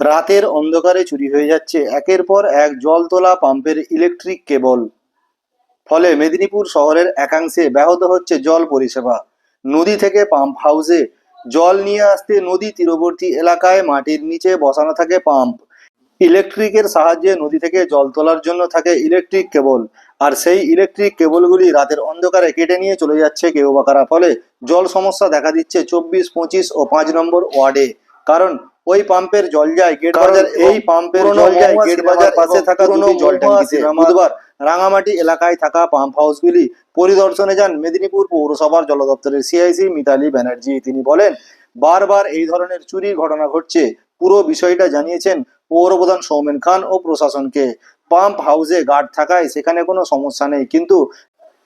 রাতের অন্ধকারে চুরি হয়ে যাচ্ছে। একের পর এক জল তোলা পাম্পের ইলেকট্রিক কেবল ফলে মেদিনীপুর শহরের একাংশে ব্যাহত হচ্ছে জল পরিষেবা। নদী থেকে পাম্প হাউসে জল নিয়ে আসতে নদী তীরবর্তী এলাকায় মাটির নিচে বসানো থাকে পাম্প। ইলেকট্রিকের সাহায্যে নদী থেকে জল তোলার জন্য থাকে ইলেকট্রিক কেবল আর সেই ইলেকট্রিক কেবলগুলি রাতের অন্ধকারে কেটে নিয়ে চলে যাচ্ছে কেউ বা কারা। ফলে জল সমস্যা দেখা দিচ্ছে চব্বিশ, পঁচিশ ও পাঁচ নম্বর ওয়ার্ডে। কারণ ওই পাম্পের জল যায় গেট বাজার এই পাম্পের জল যায় গেট বাজার পাশে থাকা দুটি জল ট্যাঙ্কিতে বুধবার রাঙামাটি এলাকায় থাকা পাম্প হাউসগুলি পরিদর্শনে যান মেদিনীপুর পৌরসভার জল দপ্তরের সিআইসি মিতালি ব্যানার্জি। তিনি বলেন বারবার এই ধরনের চুরির ঘটনা ঘটছে। পুরো বিষয়টা জানিয়েছেন পৌরপ্রধান সৌমেন খান ও প্রশাসনকে। পাম্প হাউসে গার্ড থাকায় সেখানে কোনো সমস্যা নেই কিন্তু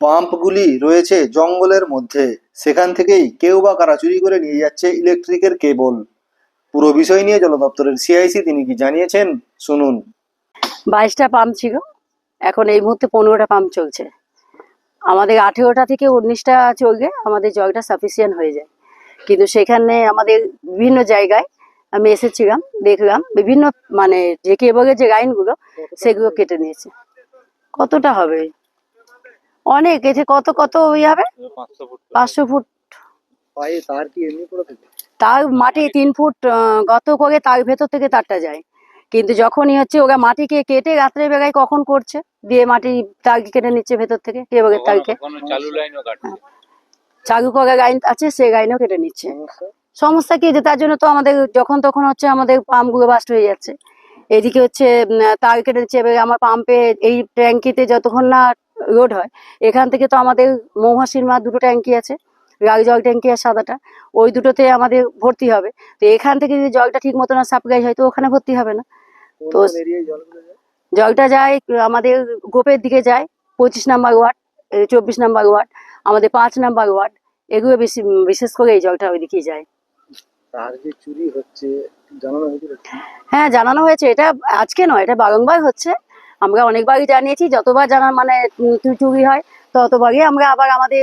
পাম্পগুলি রয়েছে জঙ্গলের মধ্যে। সেখান থেকেই কেউ বা কারা চুরি করে নিয়ে যাচ্ছে ইলেকট্রিকের কেবল। পুরো বিষয় নিয়ে জল দপ্তরের সিআইসি তিনি কি জানিয়েছেন? শুনুন। বাইশটা পাম্প ছিল। এখন এই মুহূর্তে পনেরোটা পাম্প চলছে। আমাদের আঠেরোটা থেকে উনিশটা চলবে আমাদের জলটা সাফিসিয়েন্ট হয়ে যায়। কিন্তু সেখানে আমাদের বিভিন্ন জায়গায় আমি এসেছিলাম দেখলাম বিভিন্ন মানে যে কেবলের যে লাইনগুলো সেগুলো কেটে নিয়েছে। কতটা হবে? অনেক এতে কত কত ইয়ে হবে? পাঁচশো ফুট। পায়ে তার কি এমনি থাকে? তার মাটি তিন ফুট গত করে তার ভেতর থেকে তারটা যায়। কিন্তু যখনই হচ্ছে ওরা মাটিকে কেটে রাত্রে বেলায় কখন করছে দিয়ে মাটি তার কেটে নিচ্ছে ভেতর থেকে কেবলের তারকে চালু চালু করা লাইন আছে সে লাইনও কেটে নিচ্ছে। সমস্যা? কি যে তার জন্য তো আমাদের যখন তখন হচ্ছে আমাদের পাম্পগুলো বাস্ট হয়ে যাচ্ছে। এদিকে হচ্ছে তার কেটে নিচ্ছে এবার আমার পাম্পে এই ট্যাঙ্কিতে যতক্ষণ না লোড হয় এখান থেকে তো আমাদের মৌহাসির মা দুটো ট্যাঙ্কি আছে। লাল জল ট্যাঙ্কি আর সাদাটা ওই দুটোতে আমাদের ভর্তি হবে। তো এখান থেকে যদি জলটা ঠিক মতো না সাপ্লাই হয় তো ওখানে ভর্তি হবে না। তো জলটা যায় আমাদের গোপের দিকে যায় পঁচিশ নাম্বার ওয়ার্ড চব্বিশ নাম্বার ওয়ার্ড আমাদের পাঁচ নাম্বার ওয়ার্ড এগুলো বেশি বিশেষ করে এই জলটা ওইদিকেই যায়। চুরি হচ্ছে জানানো হ্যাঁ জানানো হয়েছে। এটা আজকে নয় এটা বারংবার হচ্ছে। আমরা অনেকবারই জানিয়েছি যতবার জানা মানে চুরি হয় ততবারই আমরা আবার আমাদের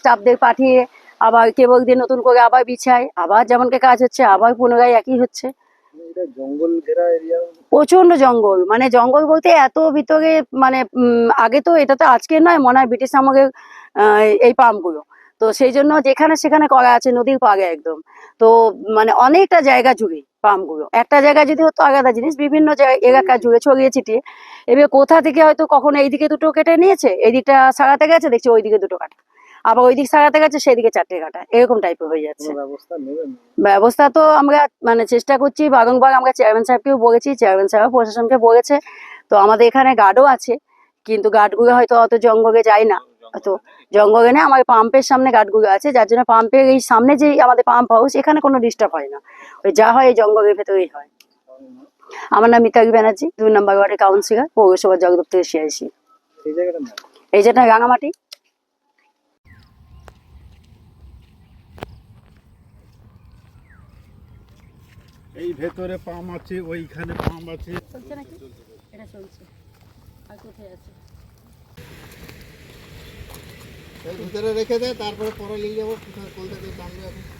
স্টাফদের পাঠিয়ে আবার কেবল দিয়ে নতুন করে আবার বিছাই আবার যেমনকে কাজ হচ্ছে আবার পুনরায় একই হচ্ছে। এটা জঙ্গল ঘেরা এরিয়া প্রচণ্ড জঙ্গল মানে জঙ্গল বলতে এত ভিতরে মানে আগে তো এটা তো আজকে নয় মনে হয় ব্রিটিশ আমলের এই পাম্পগুলো। তো সেই জন্য যেখানে সেখানে করা আছে নদীর পাড়ে একদম। তো মানে অনেকটা জায়গা জুড়ে পাম্পগুলো একটা জায়গায় যদি হতো আলাদা জিনিস বিভিন্ন এলাকা জুড়ে ছড়িয়ে ছিটিয়ে। এবার কোথা থেকে হয়তো কখনো এইদিকে দুটো কেটে নিয়েছে এই দিকটা সারাতে গেছে দেখছি ওইদিকে দুটো কাটা। আবার ওই দিক সারাতে গেছে সেদিকে চারটে কাটা। এরকম টাইপের হয়ে যাচ্ছে। ব্যবস্থা ব্যবস্থা তো আমরা মানে চেষ্টা করছি। বারংবার আমরা চেয়ারম্যান সাহেবকেও বলেছি চেয়ারম্যান সাহেব প্রশাসনকে বলেছে। তো আমাদের এখানে গার্ডও আছে কিন্তু গার্ডগুলো হয়তো অত জঙ্গলে যায় না। তো জঙ্গলে না আমার পাম্পের সামনে গার্ডগুলো আছে যার জন্য পাম্পের এই সামনে যে আমাদের পাম্প হাউস এখানে কোনো ডিস্টার্ব হয় না। ওই যা হয় এই জঙ্গলের ভেতরেই হয়। আমার নাম মিতালি ব্যানার্জি দুই নম্বর ওয়ার্ডের কাউন্সিলর পৌরসভা জগদপ্তর সিআইসি এই জায়গাটা এই যেটা রাঙামাটি। এই ভেতরে পাম আছে ওইখানে পাম আছে। চলছে নাকি? এটা চলছে। আর কোথায় আছে? ভিতরে রেখে দেয় তারপরে পরে নিয়ে যাব। কোথায় কলকাতায় টানবে এখন